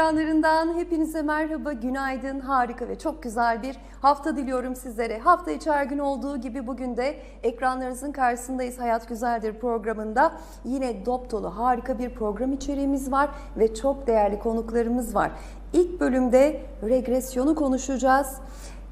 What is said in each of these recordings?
Ekranlarından hepinize merhaba, günaydın, harika ve çok güzel bir hafta diliyorum sizlere. Hafta içi her gün olduğu gibi bugün de ekranlarınızın karşısındayız. Hayat Güzeldir programında yine dop dolu harika bir program içeriğimiz var ve çok değerli konuklarımız var. İlk bölümde regresyonu konuşacağız.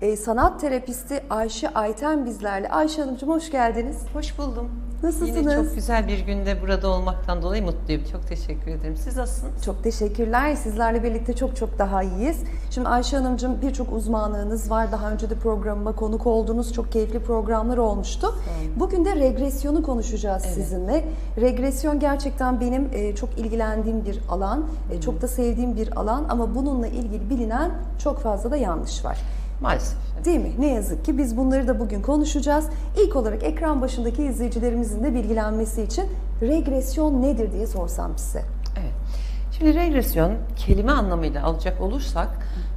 Ee, sanat terapisti Ayşe Ayten bizlerle. Ayşe Hanımcığım hoş geldiniz. Hoş buldum. Nasılsınız? Yine çok güzel bir günde burada olmaktan dolayı mutluyum. Çok teşekkür ederim. Siz nasılsınız? Çok teşekkürler. Sizlerle birlikte çok çok daha iyiyiz. Şimdi Ayşe Hanımcığım birçok uzmanlığınız var. Daha önce de programıma konuk oldunuz. Çok keyifli programlar olmuştu. Bugün de regresyonu konuşacağız sizinle. Regresyon gerçekten benim e, çok ilgilendiğim bir alan. e, Çok da sevdiğim bir alan ama bununla ilgili bilinen çok fazla da yanlış var. Maalesef. Değil mi? Ne yazık ki biz bunları da bugün konuşacağız. İlk olarak ekran başındaki izleyicilerimizin de bilgilenmesi için regresyon nedir diye sorsam size. Evet. Şimdi regresyon kelime anlamıyla alacak olursak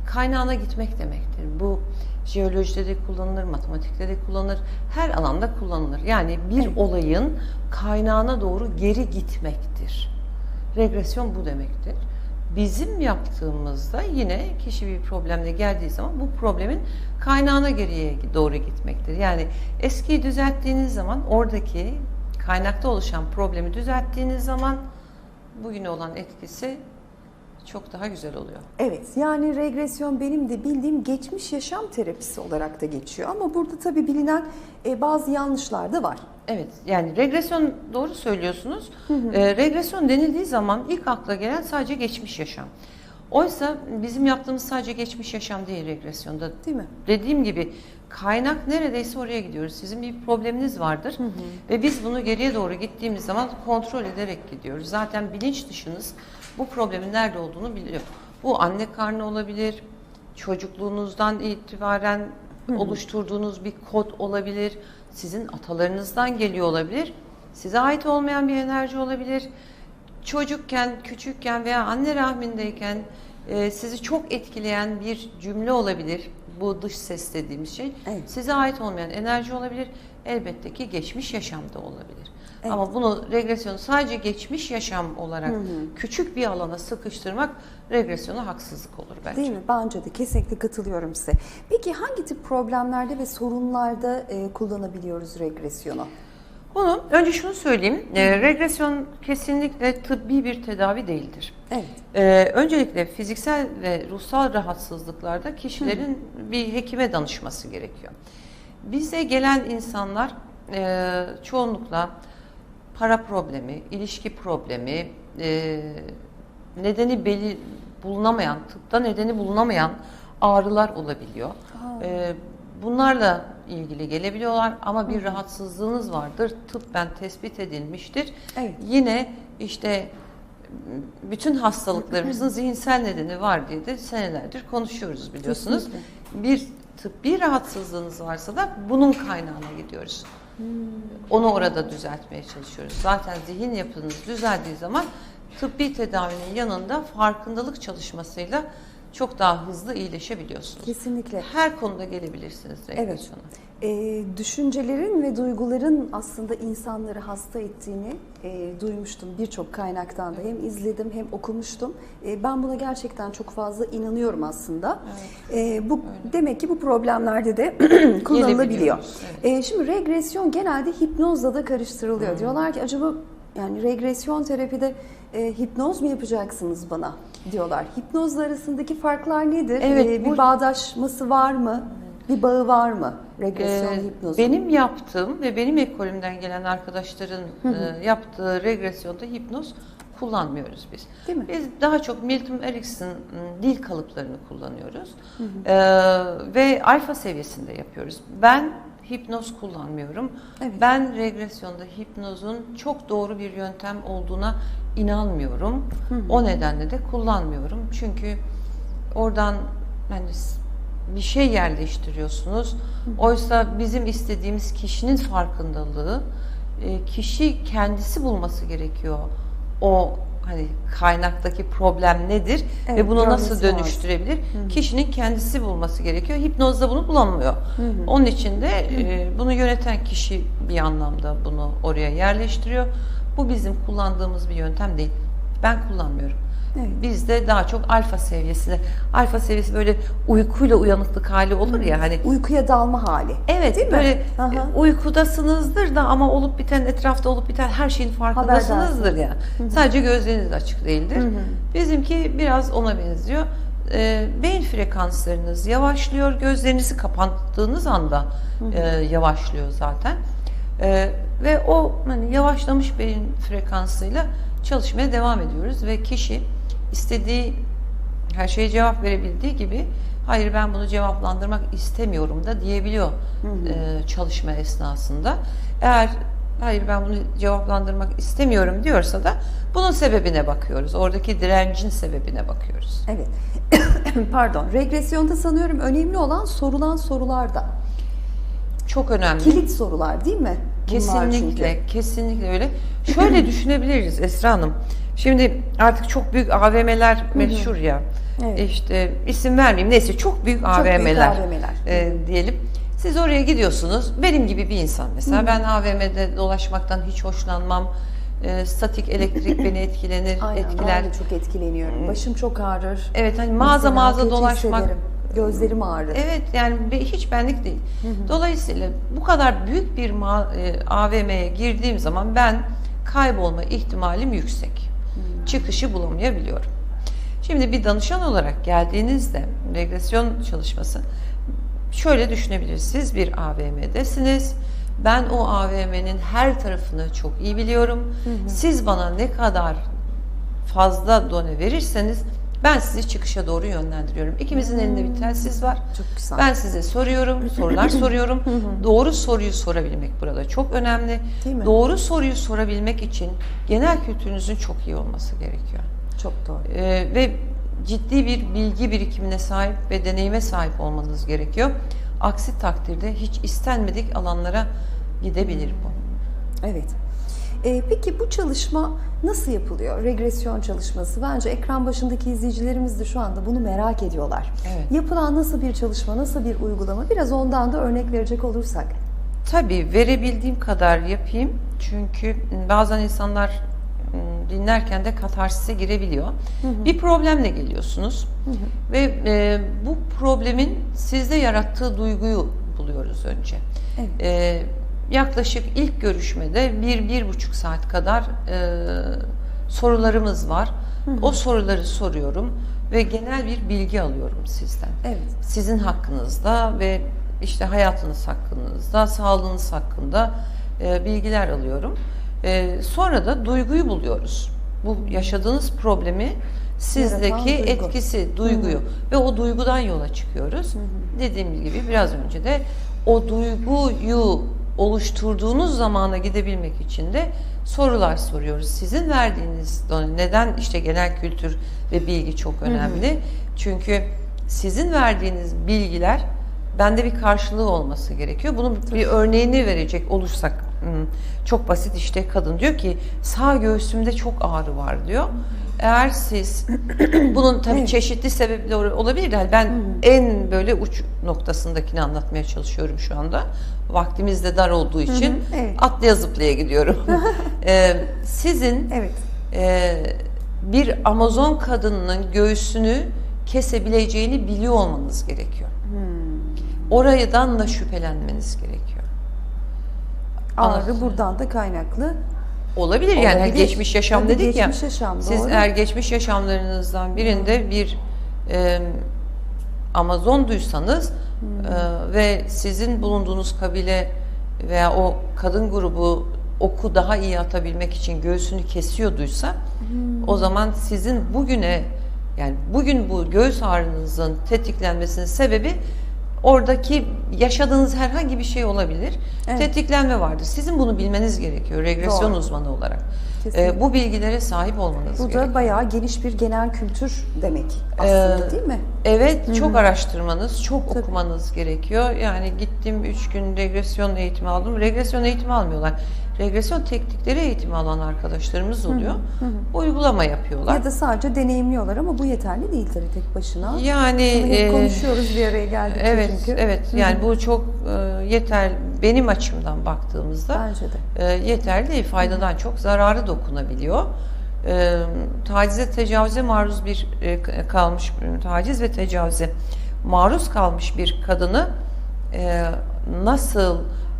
kaynağına gitmek demektir. Bu jeolojide de kullanılır, matematikte de kullanılır, her alanda kullanılır. Yani bir Evet. olayın kaynağına doğru geri gitmektir. Regresyon bu demektir. Bizim yaptığımızda yine kişi bir problemle geldiği zaman bu problemin kaynağına geriye doğru gitmektir. Yani eskiyi düzelttiğiniz zaman oradaki kaynakta oluşan problemi düzelttiğiniz zaman bugüne olan etkisi çok daha güzel oluyor. Evet yani regresyon benim de bildiğim geçmiş yaşam terapisi olarak da geçiyor. Ama burada tabii bilinen e, bazı yanlışlar da var. Evet yani regresyon doğru söylüyorsunuz. Ee, regresyon denildiği zaman ilk akla gelen sadece geçmiş yaşam. Oysa bizim yaptığımız sadece geçmiş yaşam değil regresyonda. Değil mi? Dediğim gibi kaynak neredeyse oraya gidiyoruz. Sizin bir probleminiz vardır ve biz bunu geriye doğru gittiğimiz zaman kontrol ederek gidiyoruz. Zaten bilinç dışınız bu problemin nerede olduğunu biliyor. Bu anne karnı olabilir, çocukluğunuzdan itibaren oluşturduğunuz bir kod olabilir, sizin atalarınızdan geliyor olabilir, size ait olmayan bir enerji olabilir. Çocukken, küçükken veya anne rahmindeyken e, sizi çok etkileyen bir cümle olabilir. Bu dış ses dediğimiz şey. Evet. Size ait olmayan enerji olabilir. Elbette ki geçmiş yaşamda olabilir. Ama bunu regresyonu sadece geçmiş yaşam olarak küçük bir alana sıkıştırmak regresyona haksızlık olur bence. Değil mi? Bence de kesinlikle katılıyorum size. Peki hangi tip problemlerde ve sorunlarda e, kullanabiliyoruz regresyonu? Bunu önce şunu söyleyeyim. E, regresyon kesinlikle tıbbi bir tedavi değildir. Evet. Ee, öncelikle fiziksel ve ruhsal rahatsızlıklarda kişilerin bir hekime danışması gerekiyor. Bize gelen insanlar e, çoğunlukla para problemi, ilişki problemi, e, nedeni belli bulunamayan, tıpta nedeni bulunamayan ağrılar olabiliyor. E, bunlarla ilgili gelebiliyorlar ama bir rahatsızlığınız vardır, tıbben tespit edilmiştir. Evet. Yine işte bütün hastalıklarımızın zihinsel nedeni var diye de senelerdir konuşuyoruz biliyorsunuz. Bir tıbbi rahatsızlığınız varsa da bunun kaynağına gidiyoruz. Onu orada düzeltmeye çalışıyoruz. Zaten zihin yapınız düzeldiği zaman tıbbi tedavinin yanında farkındalık çalışmasıyla çok daha hızlı iyileşebiliyorsunuz. Kesinlikle. Her konuda gelebilirsiniz regresyona. E, düşüncelerin ve duyguların aslında insanları hasta ettiğini e, duymuştum birçok kaynaktan da. Hem izledim hem okumuştum. E, ben buna gerçekten çok fazla inanıyorum aslında. E, bu Demek ki bu problemlerde de kullanılabiliyor. Gelebiliyoruz, E, şimdi regresyon genelde hipnozla da karıştırılıyor. Diyorlar ki acaba yani regresyon terapide e, hipnoz mu yapacaksınız bana diyorlar. Hipnozla arasındaki farklar nedir? Evet, E, bir bu- bağdaşması var mı? Bir bağı var mı regresyon Ee, hipnozun? benim yaptığım ve benim ekolümden gelen arkadaşların e, yaptığı regresyonda hipnoz kullanmıyoruz biz. Değil mi? Biz daha çok Milton Erickson m, dil kalıplarını kullanıyoruz. Ee, ve alfa seviyesinde yapıyoruz. Ben hipnoz kullanmıyorum. Evet. Ben regresyonda hipnozun çok doğru bir yöntem olduğuna inanmıyorum. O nedenle de kullanmıyorum. Çünkü oradan hani s- bir şey yerleştiriyorsunuz. Oysa bizim istediğimiz kişinin farkındalığı, e, kişi kendisi bulması gerekiyor. O hani kaynaktaki problem nedir Evet, ve bunu nasıl görmesi lazım. dönüştürebilir? Kişinin kendisi bulması gerekiyor. Hipnozda bunu bulamıyor. Onun için de e, bunu yöneten kişi bir anlamda bunu oraya yerleştiriyor. Bu bizim kullandığımız bir yöntem değil. Ben kullanmıyorum. Evet. Bizde daha çok alfa seviyesinde. Alfa seviyesi böyle uykuyla uyanıklık hali olur ya hani Uykuya dalma hali. Evet Değil mi? böyle Hı hı. e, uykudasınızdır da ama olup biten etrafta olup biten her şeyin farkındasınızdır ya. Sadece gözleriniz açık değildir. Bizimki biraz ona benziyor. E, beyin frekanslarınız yavaşlıyor. Gözlerinizi kapattığınız anda e, yavaşlıyor zaten. E, ve o hani yavaşlamış beyin frekansıyla çalışmaya devam ediyoruz ve kişi istediği her şeye cevap verebildiği gibi hayır ben bunu cevaplandırmak istemiyorum da diyebiliyor e, çalışma esnasında. Eğer hayır ben bunu cevaplandırmak istemiyorum diyorsa da bunun sebebine bakıyoruz. Oradaki direncin sebebine bakıyoruz. Evet. Pardon. Regresyonda sanıyorum önemli olan sorulan sorular da. Çok önemli. Kilit sorular değil mi? Bunlar Kesinlikle, çünkü. kesinlikle öyle. Şöyle düşünebiliriz Esra Hanım. Şimdi artık çok büyük AVM'ler meşhur ya. Evet. İşte isim vermeyeyim. Neyse çok büyük büyük AVM'ler, AVM'ler. e, diyelim. Siz oraya gidiyorsunuz. Benim gibi bir insan mesela. Ben AVM'de dolaşmaktan hiç hoşlanmam. E, statik elektrik beni etkilenir, Aynen, etkiler. ben de çok etkileniyorum. Başım çok ağrır. Evet hani mağaza Mesela mağaza dolaşmak hissederim. Gözlerim ağrır. Evet yani hiç benlik değil. Dolayısıyla bu kadar büyük bir ma- e, AVM'ye girdiğim zaman ben kaybolma ihtimalim yüksek. Çıkışı bulamayabiliyorum. Şimdi bir danışan olarak geldiğinizde regresyon çalışması şöyle düşünebilirsiniz. Bir AVM'desiniz. Ben o AVM'nin her tarafını çok iyi biliyorum. Siz bana ne kadar fazla done verirseniz ben sizi çıkışa doğru yönlendiriyorum. İkimizin elinde bir telsiz var. Çok güzel. Ben size soruyorum, sorular soruyorum. Doğru soruyu sorabilmek burada çok önemli. Değil mi? Doğru soruyu sorabilmek için genel kültürünüzün çok iyi olması gerekiyor. Çok doğru. Ee, ve ciddi bir bilgi birikimine sahip ve deneyime sahip olmanız gerekiyor. Aksi takdirde hiç istenmedik alanlara gidebilir bu. Evet. Ee, peki bu çalışma nasıl yapılıyor? Regresyon çalışması. Bence ekran başındaki izleyicilerimiz de şu anda bunu merak ediyorlar. Evet. Yapılan nasıl bir çalışma, nasıl bir uygulama? Biraz ondan da örnek verecek olursak. Tabii verebildiğim kadar yapayım. Çünkü bazen insanlar m, dinlerken de katarsise girebiliyor. Bir problemle geliyorsunuz ve e, bu problemin sizde yarattığı duyguyu buluyoruz önce. Evet. E, yaklaşık ilk görüşmede bir, bir buçuk saat kadar e, sorularımız var. O soruları soruyorum ve genel bir bilgi alıyorum sizden Evet. sizin hakkınızda ve işte hayatınız hakkınızda, sağlığınız hakkında e, bilgiler alıyorum. E, sonra da duyguyu buluyoruz. Bu yaşadığınız problemi sizdeki duygu. etkisi, duyguyu ve o duygudan yola çıkıyoruz. Dediğim gibi biraz önce de o duyguyu oluşturduğunuz zamana gidebilmek için de sorular soruyoruz. Sizin verdiğiniz neden işte genel kültür ve bilgi çok önemli. Çünkü sizin verdiğiniz bilgiler bende bir karşılığı olması gerekiyor. Bunun bir örneğini verecek olursak çok basit işte kadın diyor ki sağ göğsümde çok ağrı var diyor. Eğer siz bunun tabii çeşitli sebepleri olabilir. Yani ben en böyle uç noktasındakini anlatmaya çalışıyorum şu anda. Vaktimiz de dar olduğu için evet. atlaya zıplaya gidiyorum. Ee, sizin Evet. e, bir Amazon kadınının göğsünü kesebileceğini biliyor olmanız gerekiyor. Oradan da şüphelenmeniz gerekiyor. Ağrı Anladım. buradan da kaynaklı. Olabilir yani Olabilir. geçmiş yaşam Tabii dedik ya. geçmiş yaşam, Siz doğru. eğer geçmiş yaşamlarınızdan birinde bir e, Amazon duysanız e, ve sizin bulunduğunuz kabile veya o kadın grubu oku daha iyi atabilmek için göğsünü kesiyorduysa o zaman sizin bugüne yani bugün bu göğüs ağrınızın tetiklenmesinin sebebi oradaki yaşadığınız herhangi bir şey olabilir. Evet. Tetiklenme vardır. Sizin bunu bilmeniz gerekiyor regresyon Doğru. uzmanı olarak. Kesinlikle. Ee, bu bilgilere sahip olmanız Bu gerekiyor. da bayağı geniş bir genel kültür demek aslında Ee, değil mi? Evet, çok araştırmanız, çok Tabii. okumanız gerekiyor. Yani gittim 3 gün regresyon eğitimi aldım. Regresyon eğitimi almıyorlar. Regresyon teknikleri eğitimi alan arkadaşlarımız oluyor. Uygulama yapıyorlar. Ya da sadece deneyimliyorlar ama bu yeterli değil tabii tek başına. yani Bunu hep e, konuşuyoruz bir araya geldik Evet, çünkü. evet. Yani bu çok e, yeter benim açımdan baktığımızda Bence de. e, yeterli değil. Faydadan çok zararı dokunabiliyor. e, tacize tecavüze maruz bir e, kalmış taciz ve tecavüze maruz kalmış bir kadını e, nasıl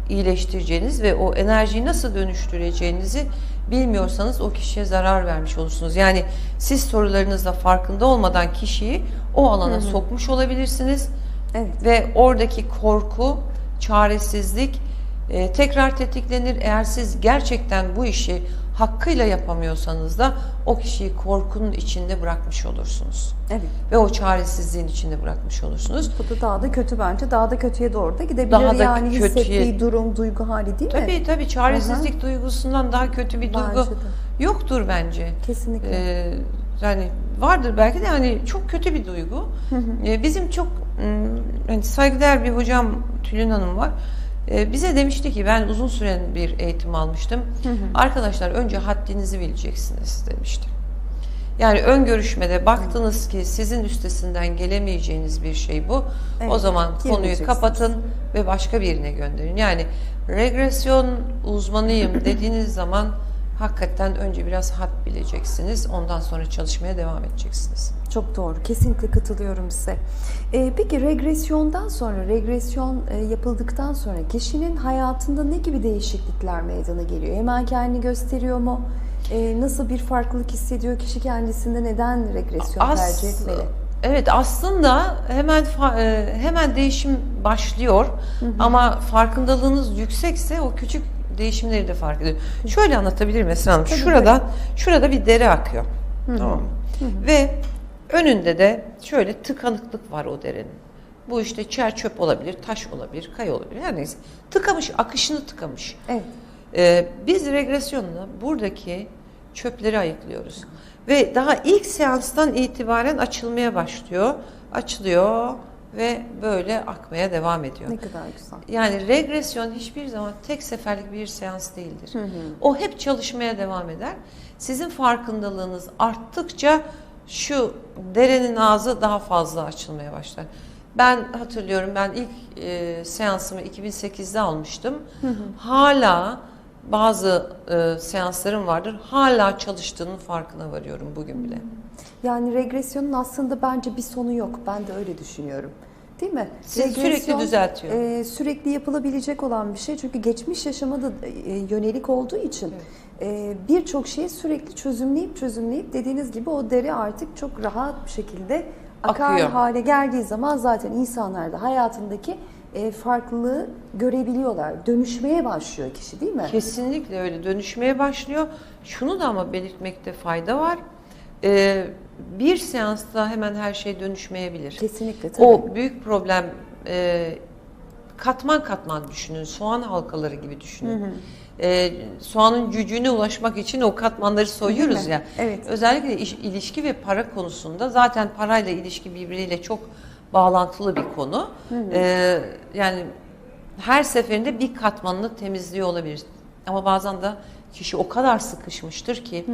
iyileştireceğiniz ve o enerjiyi nasıl dönüştüreceğinizi bilmiyorsanız o kişiye zarar vermiş olursunuz. Yani siz sorularınızla farkında olmadan kişiyi o alana sokmuş olabilirsiniz Evet. ve oradaki korku, çaresizlik e, tekrar tetiklenir. Eğer siz gerçekten bu işi hakkıyla yapamıyorsanız da o kişiyi korkunun içinde bırakmış olursunuz. Evet. Ve o çaresizliğin içinde bırakmış olursunuz. Bu da daha da kötü bence. Daha da kötüye doğru da gidebilir. Daha da yani kötüye- hissettiği durum, duygu hali değil mi? Tabii tabii çaresizlik duygusundan daha kötü bir Bence duygu de. yoktur bence. Kesinlikle. Ee, yani vardır belki de hani çok kötü bir duygu. Ee, bizim çok hani saygıdeğer bir hocam Tülin Hanım var. Ee, bize demişti ki ben uzun süren bir eğitim almıştım. Arkadaşlar önce haddinizi bileceksiniz demişti. Yani ön görüşmede baktınız ki sizin üstesinden gelemeyeceğiniz bir şey bu. Evet, o zaman konuyu kapatın ve başka birine gönderin. Yani regresyon uzmanıyım dediğiniz zaman hakikaten önce biraz had bileceksiniz. Ondan sonra çalışmaya devam edeceksiniz. Çok doğru. Kesinlikle katılıyorum size. Ee, peki regresyondan sonra, regresyon e, yapıldıktan sonra kişinin hayatında ne gibi değişiklikler meydana geliyor? Hemen kendini gösteriyor mu? Ee, nasıl bir farklılık hissediyor kişi kendisinde? Neden regresyon As- tercih etmeli? Evet aslında hemen e, hemen değişim başlıyor ama farkındalığınız yüksekse o küçük değişimleri de fark ediyor. Şöyle anlatabilirim Esra Hanım. Tabii, Şurada şurada bir dere akıyor. Tamam mı? Ve önünde de şöyle tıkanıklık var o derenin. Bu işte çer çöp olabilir, taş olabilir, kaya olabilir. Her neyse. Tıkamış, akışını tıkamış. Evet. Ee, biz regresyonla buradaki çöpleri ayıklıyoruz. Ve daha ilk seanstan itibaren açılmaya başlıyor. Açılıyor ve böyle akmaya devam ediyor. Ne kadar güzel. Yani regresyon hiçbir zaman tek seferlik bir seans değildir. O hep çalışmaya devam eder. Sizin farkındalığınız arttıkça şu derenin ağzı daha fazla açılmaya başlar. Ben hatırlıyorum ben ilk e, seansımı 2008'de almıştım. Hala bazı e, seanslarım vardır. Hala çalıştığının farkına varıyorum bugün bile. Yani regresyonun aslında bence bir sonu yok. Ben de öyle düşünüyorum. Değil mi? Sizi sürekli düzeltiyor. e, sürekli yapılabilecek olan bir şey. Çünkü geçmiş yaşama da e, yönelik olduğu için e, birçok şeyi sürekli çözümleyip çözümleyip dediğiniz gibi o deri artık çok rahat bir şekilde akar Akıyor. hale geldiği zaman zaten insanlar da hayatındaki e, farklılığı görebiliyorlar. Dönüşmeye başlıyor kişi değil mi? Kesinlikle öyle dönüşmeye başlıyor. Şunu da ama belirtmekte fayda var. Ee, bir seansta hemen her şey dönüşmeyebilir. Kesinlikle tabii. O büyük problem e, katman katman düşünün. Soğan halkaları gibi düşünün. Ee, soğanın cücüğüne ulaşmak için o katmanları soyuyoruz ya. Evet. Özellikle iş- ilişki ve para konusunda zaten parayla ilişki birbiriyle çok bağlantılı bir konu. Ee, yani her seferinde bir katmanını temizliyor olabilir. Ama bazen de kişi o kadar sıkışmıştır ki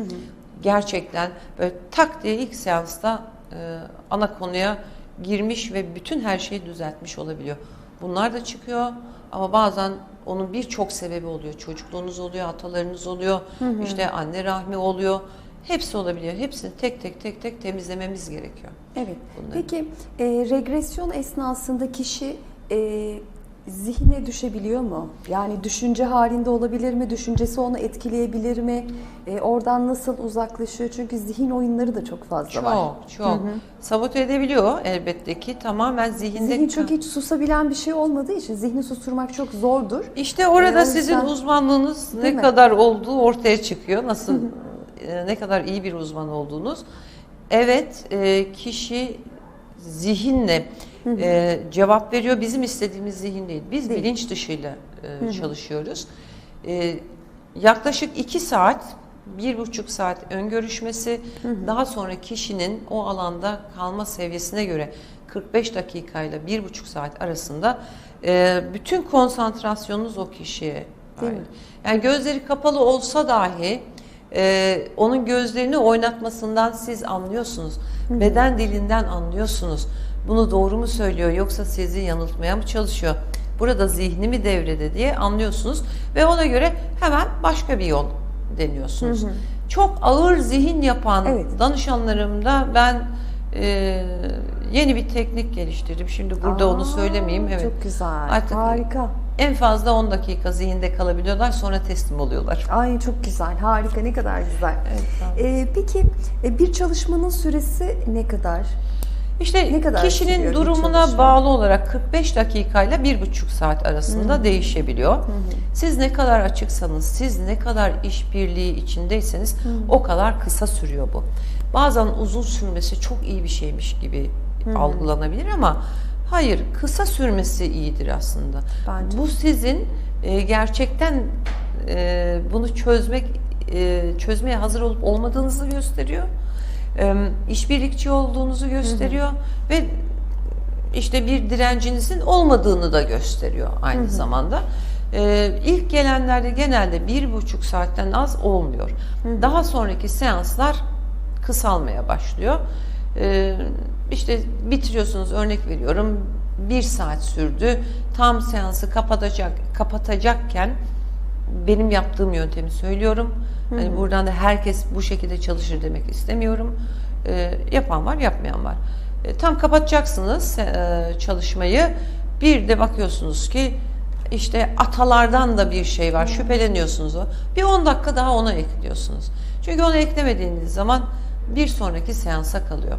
gerçekten böyle tak diye ilk seansta e, ana konuya girmiş ve bütün her şeyi düzeltmiş olabiliyor. Bunlar da çıkıyor ama bazen onun birçok sebebi oluyor. Çocukluğunuz oluyor, atalarınız oluyor, işte anne rahmi oluyor. Hepsi olabiliyor. Hepsini tek tek tek tek temizlememiz gerekiyor. Evet. Bunları. Peki e, regresyon esnasında kişi e, zihne düşebiliyor mu? Yani düşünce halinde olabilir mi? Düşüncesi onu etkileyebilir mi? E, oradan nasıl uzaklaşıyor? Çünkü zihin oyunları da çok fazla var. Çok çok. Sabote edebiliyor elbette ki. Tamamen zihinde. Zihni çok hiç susabilen bir şey olmadığı için zihni susturmak çok zordur. İşte orada Ee, sizin yüzden- uzmanlığınız Değil ne mi? kadar olduğu ortaya çıkıyor. Nasıl ne kadar iyi bir uzman olduğunuz. Evet, e, kişi zihinle e, cevap veriyor. Bizim istediğimiz zihin değil. Biz Değil. bilinç dışıyla e, çalışıyoruz. E, yaklaşık iki saat, bir buçuk saat ön görüşmesi, daha sonra kişinin o alanda kalma seviyesine göre 45 dakikayla bir buçuk saat arasında e, bütün konsantrasyonunuz o kişiye Değil mi? Yani gözleri kapalı olsa dahi e, onun gözlerini oynatmasından siz anlıyorsunuz. Beden dilinden anlıyorsunuz. Bunu doğru mu söylüyor yoksa sizi yanıltmaya mı çalışıyor? Burada zihni mi devrede diye anlıyorsunuz ve ona göre hemen başka bir yol deniyorsunuz. çok ağır zihin yapan Evet. danışanlarımda ben e, yeni bir teknik geliştirdim. Şimdi burada Aa, onu söylemeyeyim. Evet. Çok güzel. Artık- Harika. En fazla 10 dakika zihinde kalabiliyorlar sonra teslim oluyorlar. Ay çok güzel. Harika. Ne kadar güzel. Evet. Ee, peki e, bir çalışmanın süresi ne kadar? İşte Ne kadar kişinin durumuna bağlı olarak 45 dakikayla 1,5 saat arasında değişebiliyor. Siz ne kadar açıksanız, siz ne kadar işbirliği içindeyseniz o kadar kısa sürüyor bu. Bazen uzun sürmesi çok iyi bir şeymiş gibi algılanabilir ama hayır, kısa sürmesi iyidir aslında. Bence. Bu sizin e, gerçekten e, bunu çözmek e, çözmeye hazır olup olmadığınızı gösteriyor. E, işbirlikçi olduğunuzu gösteriyor ve işte bir direncinizin olmadığını da gösteriyor aynı zamanda. E, ilk gelenlerde genelde bir buçuk saatten az olmuyor. Daha sonraki seanslar kısalmaya başlıyor. E, işte bitiriyorsunuz örnek veriyorum bir saat sürdü. Tam seansı kapatacak kapatacakken benim yaptığım yöntemi söylüyorum. Hani buradan da herkes bu şekilde çalışır demek istemiyorum. E, yapan var, yapmayan var. E, tam kapatacaksınız e, çalışmayı. Bir de bakıyorsunuz ki işte atalardan da bir şey var. Şüpheleniyorsunuz o. Bir 10 dakika daha ona ekliyorsunuz. Çünkü onu eklemediğiniz zaman bir sonraki seansa kalıyor.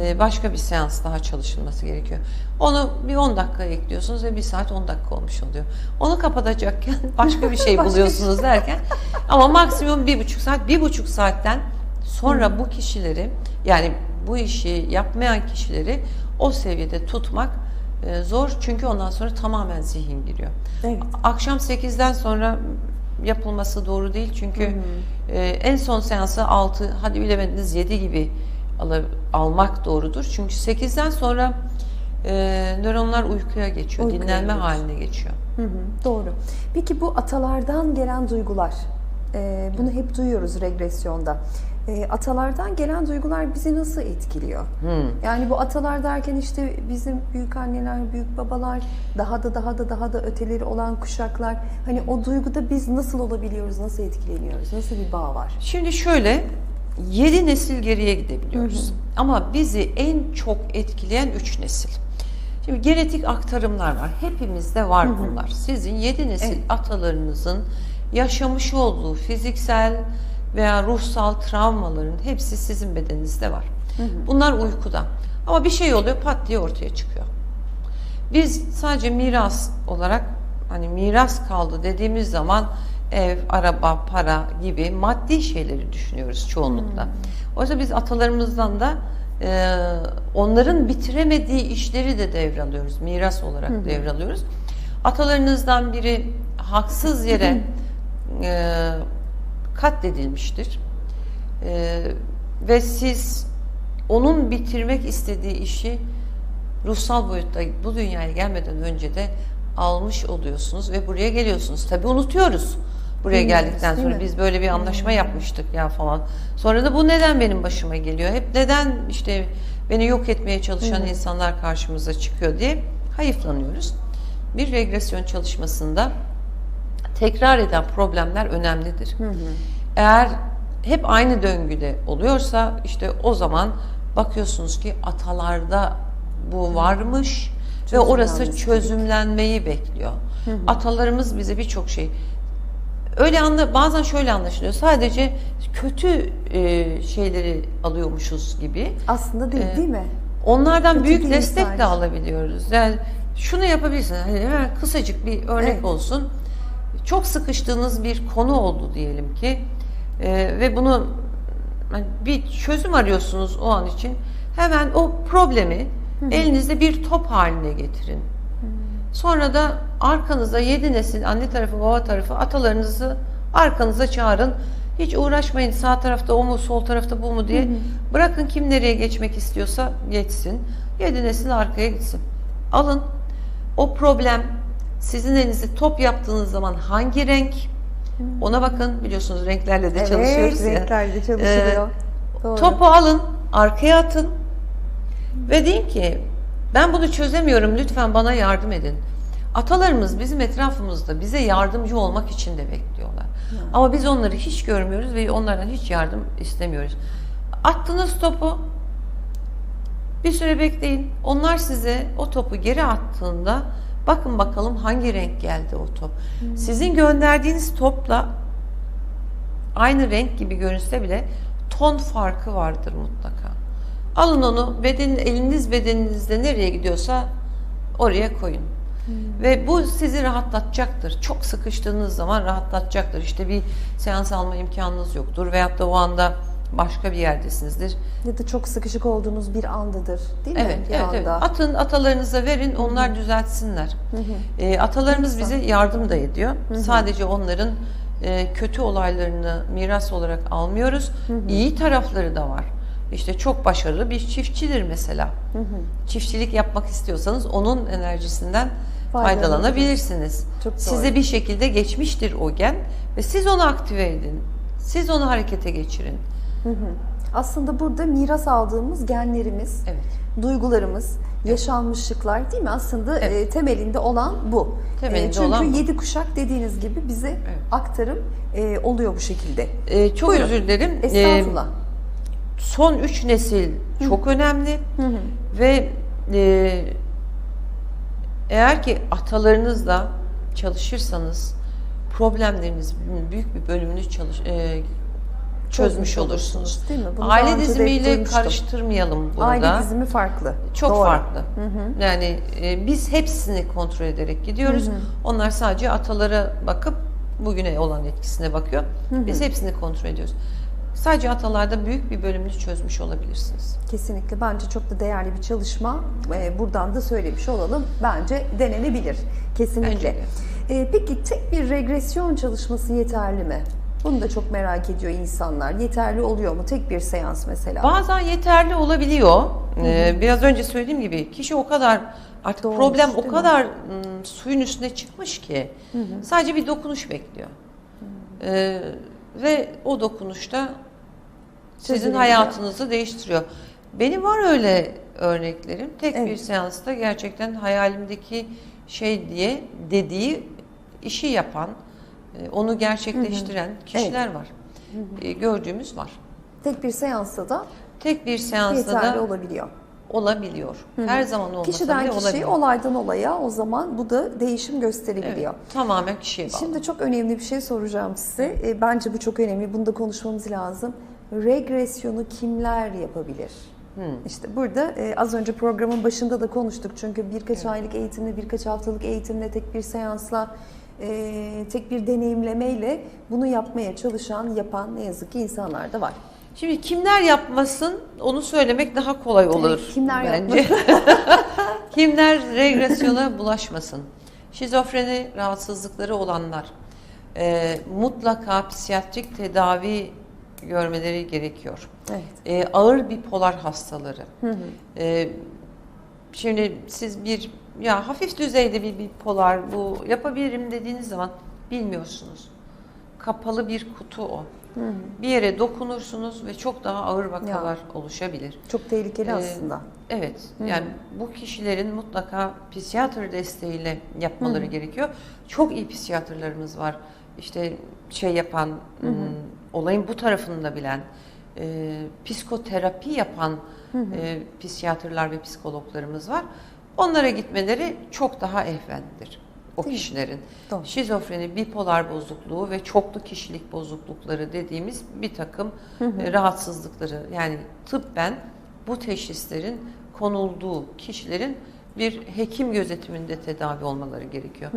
E, başka bir seans daha çalışılması gerekiyor. Onu bir 10 dakika ekliyorsunuz ve bir saat 10 dakika olmuş oluyor. Onu kapatacakken başka bir şey buluyorsunuz derken ama maksimum bir buçuk saat, bir buçuk saatten sonra bu kişileri yani bu işi yapmayan kişileri o seviyede tutmak e, zor çünkü ondan sonra tamamen zihin giriyor. Evet. Akşam 8'den sonra yapılması doğru değil çünkü e, en son seansı 6 hadi bilemediniz 7 gibi ala- almak doğrudur. Çünkü 8'den sonra e, nöronlar uykuya geçiyor, Uykuya dinlenme geçiyor. haline geçiyor. Hı hı, doğru. Peki bu atalardan gelen duygular, e, bunu hep duyuyoruz regresyonda. E, atalardan gelen duygular bizi nasıl etkiliyor? Yani bu atalar derken işte bizim büyük anneler, büyük babalar, daha da daha da daha da öteleri olan kuşaklar. Hani o duyguda biz nasıl olabiliyoruz, nasıl etkileniyoruz, nasıl bir bağ var? Şimdi şöyle 7 nesil geriye gidebiliyoruz. Ama bizi en çok etkileyen 3 nesil. Şimdi genetik aktarımlar var. Hepimizde var bunlar. Sizin 7 nesil Evet. atalarınızın yaşamış olduğu fiziksel veya ruhsal travmaların hepsi sizin bedeninizde var. Bunlar uykuda. Ama bir şey oluyor pat diye ortaya çıkıyor. Biz sadece miras olarak hani miras kaldı dediğimiz zaman ev, araba, para gibi maddi şeyleri düşünüyoruz çoğunlukla. Oysa biz atalarımızdan da e, onların bitiremediği işleri de devralıyoruz. Miras olarak devralıyoruz. Atalarınızdan biri haksız yere e, katledilmiştir. E, ve siz onun bitirmek istediği işi ruhsal boyutta bu dünyaya gelmeden önce de almış oluyorsunuz ve buraya geliyorsunuz. Tabii unutuyoruz. Buraya Bilmiyoruz, geldikten sonra biz böyle bir anlaşma yapmıştık ya falan. Sonra da bu neden benim başıma geliyor? Hep neden işte beni yok etmeye çalışan insanlar karşımıza çıkıyor diye hayıflanıyoruz. Bir regresyon çalışmasında tekrar eden problemler önemlidir. Eğer hep aynı döngüde oluyorsa işte o zaman bakıyorsunuz ki atalarda bu varmış ve orası çözümlenmeyi bekliyor. Atalarımız bize birçok şey öyle anla bazen şöyle anlaşılıyor. Sadece kötü e, şeyleri alıyormuşuz gibi. Aslında değil, Ee, değil mi? Onlardan Kötü büyük destek sadece. de alabiliyoruz. Yani şunu yapabilirsin. Hani hemen kısacık bir örnek Evet. olsun. Çok sıkıştığınız bir konu oldu diyelim ki Ee, ve bunu hani bir çözüm arıyorsunuz o an için. Hemen o problemi elinizde bir top haline getirin. Sonra da arkanıza yedi nesil anne tarafı baba tarafı atalarınızı arkanıza çağırın. Hiç uğraşmayın sağ tarafta o mu sol tarafta bu mu diye. Bırakın kim nereye geçmek istiyorsa geçsin. Yedi nesil arkaya gitsin. Alın o problem sizin elinizde top yaptığınız zaman hangi renk ona bakın biliyorsunuz renklerle de Evet, çalışıyoruz ya. renklerle çalışılıyor. Doğru. Topu alın, arkaya atın ve deyin ki ben bunu çözemiyorum lütfen bana yardım edin. Atalarımız bizim etrafımızda bize yardımcı olmak için de bekliyorlar. Ama biz onları hiç görmüyoruz ve onlardan hiç yardım istemiyoruz. Attınız topu, bir süre bekleyin. Onlar size o topu geri attığında bakın bakalım hangi renk geldi o top. Sizin gönderdiğiniz topla aynı renk gibi görünse bile ton farkı vardır mutlaka. Alın onu beden eliniz bedeninizde nereye gidiyorsa oraya koyun. Ve bu sizi rahatlatacaktır. Çok sıkıştığınız zaman rahatlatacaktır. İşte bir seans alma imkanınız yoktur veyahut da o anda başka bir yerdesinizdir. Ya da çok sıkışık olduğunuz bir andadır değil mi? Evet, bir evet, anda. evet. Atın atalarınıza verin, onlar düzeltsinler. Ee, atalarımız bize yardım da ediyor. Sadece onların e, kötü olaylarını miras olarak almıyoruz. İyi tarafları da var. İşte çok başarılı bir çiftçidir mesela. Çiftçilik yapmak istiyorsanız onun enerjisinden Faydalanabilir. faydalanabilirsiniz. Çok doğru. Size bir şekilde geçmiştir o gen ve siz onu aktive edin. Siz onu harekete geçirin. Aslında burada miras aldığımız genlerimiz, Evet. duygularımız, yaşanmışlıklar değil mi? Aslında Evet. e, temelinde olan bu. Temelinde E, çünkü olan bu. yedi kuşak dediğiniz gibi bize aktarım e, oluyor bu şekilde. Ee, çok Buyurun. özür dilerim. Ee, Estağfurullah. Son üç nesil çok önemli ve e, eğer ki atalarınızla çalışırsanız problemleriniz büyük bir bölümünü çalış, e, çözmüş olursunuz. Değil mi? Bunu Aile dizimiyle karıştırmayalım burada. Aile dizimi farklı. Çok Doğru. farklı. Yani e, biz hepsini kontrol ederek gidiyoruz. Onlar sadece atalara bakıp bugüne olan etkisine bakıyor. Biz hepsini kontrol ediyoruz. Sadece atalarda büyük bir bölümünü çözmüş olabilirsiniz. Kesinlikle bence çok da değerli bir çalışma. Ee, buradan da söylemiş olalım. Bence denenebilir. Kesinlikle. Ee, peki tek bir regresyon çalışması yeterli mi? Bunu da çok merak ediyor insanlar. Yeterli oluyor mu? Tek bir seans mesela. Bazen yeterli olabiliyor. Ee, biraz önce söylediğim gibi kişi o kadar artık Doğmuş, problem o kadar ım, suyun üstüne çıkmış ki sadece bir dokunuş bekliyor. Ee, ve o dokunuşta sizin hayatınızı değiştiriyor. Benim var öyle örneklerim. Tek bir Evet. seansta gerçekten hayalimdeki şey diye dediği işi yapan, e, onu gerçekleştiren kişiler var. E, Gördüğümüz var. Tek bir seansta da Tek bir seansta yeterli da olabiliyor. olabiliyor. Her zaman olmasa Kişiden bile kişiye, olaydan olaya o zaman bu da değişim gösterebiliyor. Evet, tamamen kişiye bağlı. Şimdi çok önemli bir şey soracağım size. E, bence bu çok önemli. Bunu da konuşmamız lazım. Regresyonu kimler yapabilir? İşte burada e, az önce programın başında da konuştuk. Çünkü birkaç aylık eğitimle, birkaç haftalık eğitimle, tek bir seansla, e, tek bir deneyimlemeyle bunu yapmaya çalışan, yapan ne yazık ki insanlar da var. Şimdi kimler yapmasın onu söylemek daha kolay olur kimler bence. kimler regresyona bulaşmasın. Şizofreni rahatsızlıkları olanlar e, mutlaka psikiyatrik tedavi görmeleri gerekiyor. Evet. E, ağır bipolar hastaları. E, şimdi siz bir ya hafif düzeyde bir bipolar bu yapabilirim dediğiniz zaman bilmiyorsunuz. Kapalı bir kutu o. Bir yere dokunursunuz ve çok daha ağır vakalar oluşabilir. Çok tehlikeli Ee, aslında. Evet. Yani bu kişilerin mutlaka psikiyatr desteğiyle yapmaları gerekiyor. Çok iyi psikiyatrlarımız var. İşte şey yapan, ım, olayın bu tarafını da bilen, e, psikoterapi yapan e, psikiyatrlar ve psikologlarımız var. Onlara gitmeleri çok daha ehvendir o Değil kişilerin. Doğru. Şizofreni, bipolar bozukluğu ve çoklu kişilik bozuklukları dediğimiz bir takım e, rahatsızlıkları yani tıbben bu teşhislerin konulduğu kişilerin bir hekim gözetiminde tedavi olmaları gerekiyor.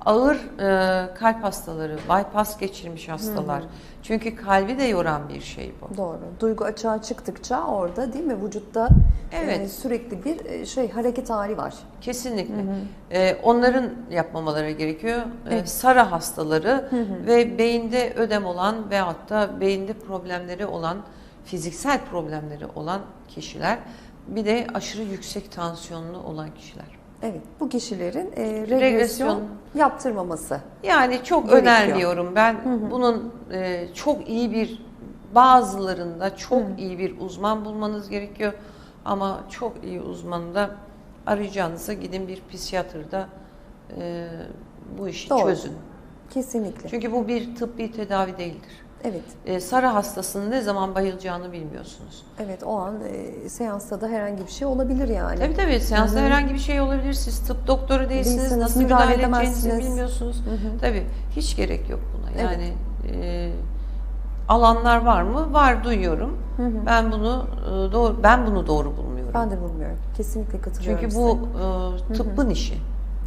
Ağır e, kalp hastaları, bypass geçirmiş hastalar. Çünkü kalbi de yoran bir şey bu. Doğru. Duygu açığa çıktıkça orada değil mi vücutta Evet. e, sürekli bir e, şey hareket hali var. Kesinlikle. Ee, onların yapmamaları gerekiyor. Ee, Sara hastaları ve beyinde ödem olan veyahut da beyinde problemleri olan, fiziksel problemleri olan kişiler. Bir de aşırı yüksek tansiyonlu olan kişiler. Evet, bu kişilerin e, regresyon, Regresyon. yaptırmaması. Yani çok Gerekiyor. önermiyorum ben. Bunun e, çok iyi bir bazılarında çok iyi bir uzman bulmanız gerekiyor. Ama çok iyi uzmanı da arayacağınıza gidin bir psikiyatrda e, bu işi Doğru. çözün. Kesinlikle. Çünkü bu bir tıbbi tedavi değildir. Evet. E, sarı hastasının ne zaman bayılacağını bilmiyorsunuz. Evet o an e, seansta da herhangi bir şey olabilir yani. Tabii tabii seansta herhangi bir şey olabilir. Siz tıp doktoru değilsiniz. Değilsiniz, nasıl müdahale müdahale edeceğinizi bilmiyorsunuz. Tabii hiç gerek yok buna. Evet. Yani e, alanlar var mı? Var duyuyorum. Ben bunu e, doğru ben bunu doğru bulmuyorum. Ben de bulmuyorum. Kesinlikle katılıyorum Çünkü bu e, tıbbın işi.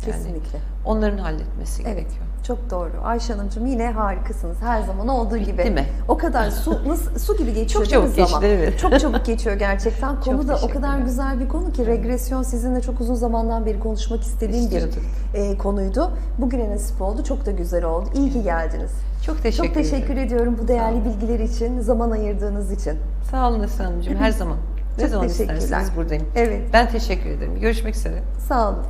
Yani Kesinlikle. onların halletmesi Evet, gerekiyor. çok doğru. Ayşe Hanımcığım yine harikasınız. Her zaman olduğu gibi. mi? O kadar su, nasıl- su gibi geçiyor Çok değil çabuk geçti, zaman? evet. Çok çabuk geçiyor gerçekten. Konu da o kadar güzel bir konu ki regresyon sizinle çok uzun zamandan beri konuşmak istediğim bir e, konuydu. Bugüne nasip oldu. Çok da güzel oldu. İyi ki geldiniz. Çok teşekkür, çok teşekkür ederim. ediyorum bu değerli bilgiler için, zaman ayırdığınız için. Sağ olun Esra Hanımcığım. Her zaman. Ne Çok zaman isterseniz buradayım. Evet, Ben teşekkür ederim. Görüşmek üzere. sağ olun.